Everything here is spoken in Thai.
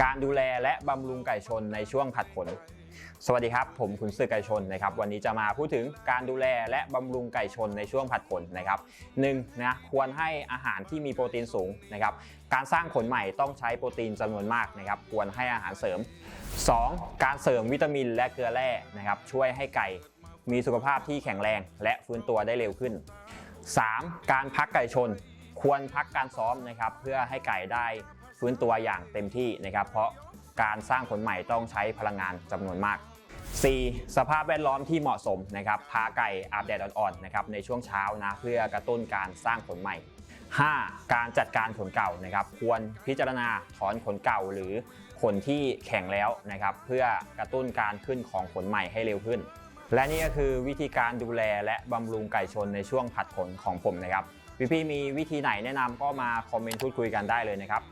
การดูแลและบำรุงไก่ชนในช่วงผัดขนสวัสดีครับ ผมขุนศึกไก่ชนนะครับ วันนี้จะมาพูดถึงการดูแลและบำรุงไก่ชนในช่วงผัดขนนะครับหนึ่งนะควรให้อาหารที่มีโปรตีนสูงนะครับการสร้างขนใหม่ต้องใช้โปรตีนจำนวนมากนะครับ ควรให้อาหารเสริม 2. การเสริมวิตามินและเกลือแร่นะครับ ช่วยให้ไก่มีสุขภาพที่แข็งแรง และฟื้นตัวได้เร็วขึ้น 3. การพักไก่ชน ควรพักการซ้อมนะครับ เพื่อให้ไก่ได้ ฟื้นตัวอย่างเต็มที่นะครับ เพราะการสร้างขนใหม่ต้องใช้พลังงานจำนวนมาก 4. สภาพแวดล้อมที่เหมาะสมนะครับ พาไก่อาบแดดอ่อนๆนะครับในช่วงเช้านะเพื่อกระตุ้นการสร้างขนใหม่ 5. การจัดการขนเก่านะครับ ควรพิจารณาถอนขนเก่าหรือขนที่แข็งแล้วนะครับ เพื่อกระตุ้นการขึ้นของขนใหม่ให้เร็วขึ้น และนี่ก็คือวิธีการดูแลและบำรุงไก่ชนในช่วงผัดขนของผมนะครับ พี่ๆมีวิธีไหนแนะนำก็มาคอมเมนต์พูดคุยกันได้เลยนะครับ